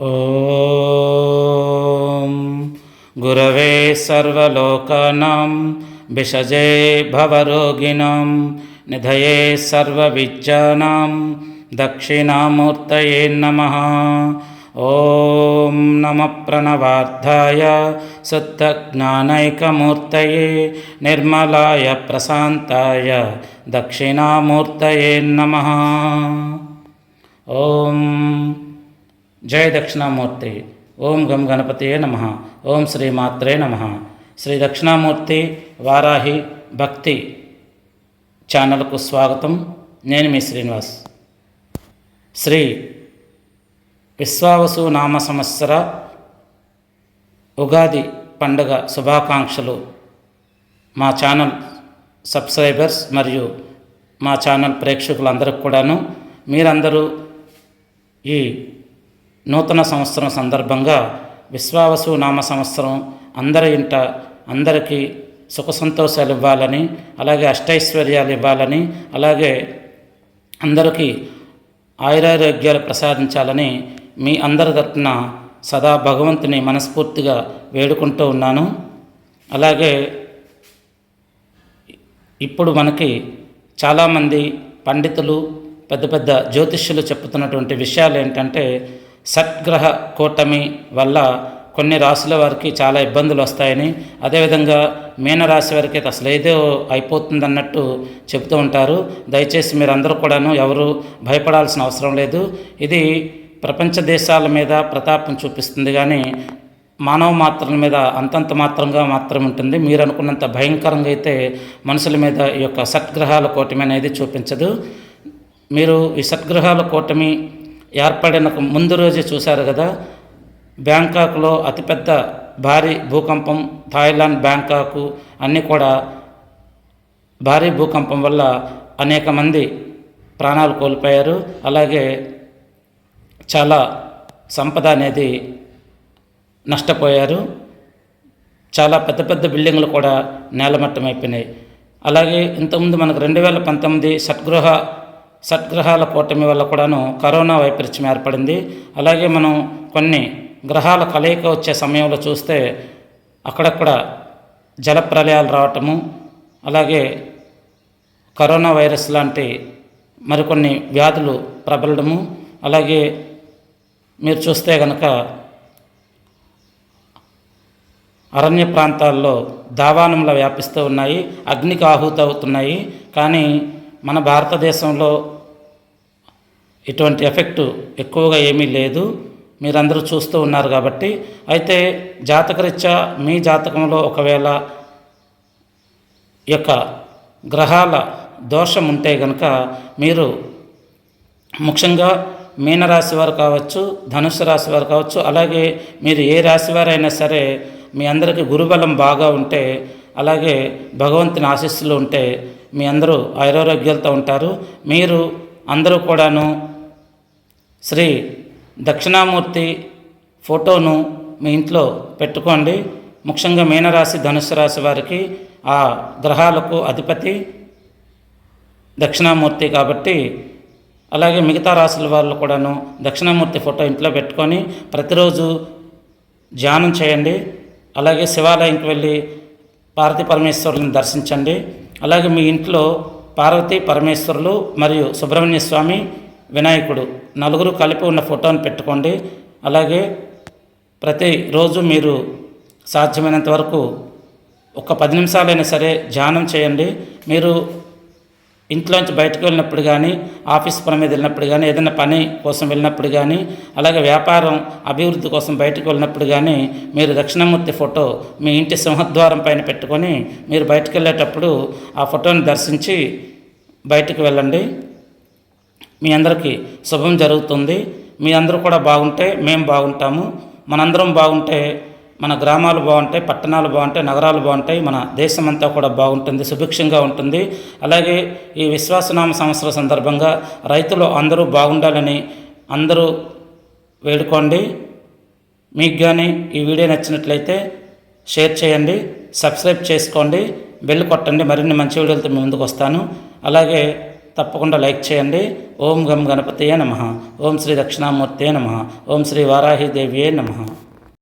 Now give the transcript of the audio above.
ॐ गुरवे सर्वलोकानां विषजे भवरोगिणां निधये सर्वविद्यानां दक्षिणामूर्तये नमः। ॐ नमः प्रणवार्थाय शुद्धज्ञानैकमूर्तये निर्मलाय प्रशान्ताय दक्षिणामूर्तये नमः। ఓం జయ దక్షిణామూర్తి. ఓం గం గణపతియే నమ. ఓం శ్రీ మాత్రే నమ. శ్రీ దక్షిణామూర్తి వారాహి భక్తి ఛానల్కు స్వాగతం. నేను మీ శ్రీనివాస్. శ్రీ విశ్వావసు నామ సంవత్సర ఉగాది పండుగ శుభాకాంక్షలు మా ఛానల్ సబ్స్క్రైబర్స్ మరియు మా ఛానల్ ప్రేక్షకులందరికీ కూడాను. మీరందరూ ఈ నూతన సంవత్సరం సందర్భంగా విశ్వావసు నామ సంవత్సరం అందరి ఇంట అందరికీ సుఖ సంతోషాలు ఇవ్వాలని అలాగే అష్టైశ్వర్యాలు ఇవ్వాలని అలాగే అందరికీ ఆయురారోగ్యాలు ప్రసాదించాలని మీ అందరి తరపున సదా భగవంతుని మనస్ఫూర్తిగా వేడుకుంటూ ఉన్నాను. అలాగే ఇప్పుడు మనకి చాలామంది పండితులు పెద్ద పెద్ద జ్యోతిష్యులు చెప్తున్నటువంటి విషయాలు ఏంటంటే సద్గ్రహ కూటమి వల్ల కొన్ని రాశుల వారికి చాలా ఇబ్బందులు వస్తాయని అదేవిధంగా మీనరాశి వారికి అయితే అసలు ఏదో అయిపోతుంది అన్నట్టు చెప్తూ ఉంటారు. దయచేసి మీరందరూ కూడాను ఎవరు భయపడాల్సిన అవసరం లేదు. ఇది ప్రపంచ దేశాల మీద ప్రతాపం చూపిస్తుంది కానీ మానవ మాత్రం మీద అంతంత మాత్రంగా మాత్రం ఉంటుంది. మీరు అనుకున్నంత భయంకరంగా అయితే మనుషుల మీద ఈ యొక్క సద్గ్రహాల కూటమి అనేది చూపించదు. మీరు ఈ సద్గ్రహాల కూటమి ఏర్పడిన ముందు రోజే చూశారు కదా? బ్యాంకాక్లో అతిపెద్ద భారీ భూకంపం థాయిలాండ్ బ్యాంకాకు అన్నీ కూడా భారీ భూకంపం వల్ల అనేక మంది ప్రాణాలు కోల్పోయారు. అలాగే చాలా సంపద అనేది నష్టపోయారు. చాలా పెద్ద పెద్ద బిల్డింగ్లు కూడా నేలమట్టం అయిపోయినాయి అలాగే ఇంతకుముందు మనకు రెండు వేల పంతొమ్మిది సద్గృహ సద్గ్రహాల కూటమి వల్ల కూడాను కరోనా వైపరీత్యం ఏర్పడింది. అలాగే మనం కొన్ని గ్రహాల కలయిక వచ్చే సమయంలో చూస్తే అక్కడక్కడ జలప్రలయాలు రావటము అలాగే కరోనా వైరస్ లాంటి మరికొన్ని వ్యాధులు ప్రబలడము. అలాగే మీరు చూస్తే కనుక అరణ్య ప్రాంతాల్లో దావానంలో వ్యాపిస్తూ ఉన్నాయి అగ్నికి ఆహుతి అవుతున్నాయి కానీ మన భారతదేశంలో ఇటువంటి ఎఫెక్టు ఎక్కువగా ఏమీ లేదు. మీరందరూ చూస్తూ ఉన్నారు కాబట్టి. అయితే జాతకరీత్యా మీ జాతకంలో ఒకవేళ యొక్క గ్రహాల దోషం ఉంటే కనుక మీరు ముఖ్యంగా మీనరాశి వారు కావచ్చు ధనుసు రాశి వారు కావచ్చు అలాగే మీరు ఏ రాశి వారైనా సరే మీ అందరికీ గురుబలం బాగా ఉంటే అలాగే భగవంతుని ఆశీస్సులు ఉంటే మీ అందరూ ఆయురారోగ్యాలతో ఉంటారు. మీరు అందరూ కూడాను శ్రీ దక్షిణామూర్తి ఫోటోను మీ ఇంట్లో పెట్టుకోండి. ముఖ్యంగా మీనరాశి ధనుసు రాశి వారికి ఆ గ్రహాలకు అధిపతి దక్షిణామూర్తి కాబట్టి అలాగే మిగతా రాశుల వాళ్ళు కూడాను దక్షిణామూర్తి ఫోటో ఇంట్లో పెట్టుకొని ప్రతిరోజు ధ్యానం చేయండి. అలాగే శివాలయంకి వెళ్ళి పార్వతీ పరమేశ్వరుని దర్శించండి. అలాగే మీ ఇంట్లో పార్వతి పరమేశ్వరులు మరియు సుబ్రహ్మణ్య స్వామి వినాయకుడు నలుగురు కలిపి ఉన్న ఫోటోను పెట్టుకోండి. అలాగే ప్రతిరోజు మీరు సాధ్యమైనంత వరకు ఒక పది నిమిషాలైనా సరే ధ్యానం చేయండి. మీరు ఇంట్లోంచి బయటకు వెళ్ళినప్పుడు కానీ ఆఫీస్ పని మీద వెళ్ళినప్పుడు కానీ ఏదైనా పని కోసం వెళ్ళినప్పుడు కానీ అలాగే వ్యాపారం అభివృద్ధి కోసం బయటకు వెళ్ళినప్పుడు కానీ మీరు దక్షిణమూర్తి ఫోటో మీ ఇంటి సింహద్వారం పైన పెట్టుకొని మీరు బయటకు వెళ్ళేటప్పుడు ఆ ఫోటోని దర్శించి బయటకు వెళ్ళండి. మీ అందరికీ శుభం జరుగుతుంది. మీ అందరూ కూడా బాగుంటే మేము బాగుంటాము. మనందరం బాగుంటే మన గ్రామాలు బాగుంటాయి పట్టణాలు బాగుంటాయి నగరాలు బాగుంటాయి మన దేశం అంతా కూడా బాగుంటుంది సుభిక్షంగా ఉంటుంది. అలాగే ఈ విశ్వాసనామ సంవత్సరం సందర్భంగా రైతులు అందరూ బాగుండాలని అందరూ వేడుకోండి. మీకు కానీ ఈ వీడియో నచ్చినట్లయితే షేర్ చేయండి సబ్స్క్రైబ్ చేసుకోండి బెల్ కొట్టండి. మరిన్ని మంచి వీడియోలతో మీ ముందుకు వస్తాను. అలాగే తప్పకుండా లైక్ చేయండి. ఓం గం గణపతియే నమ. ఓం శ్రీ దక్షిణామూర్తియే నమ. ఓం శ్రీ వారాహిదేవియే నమ.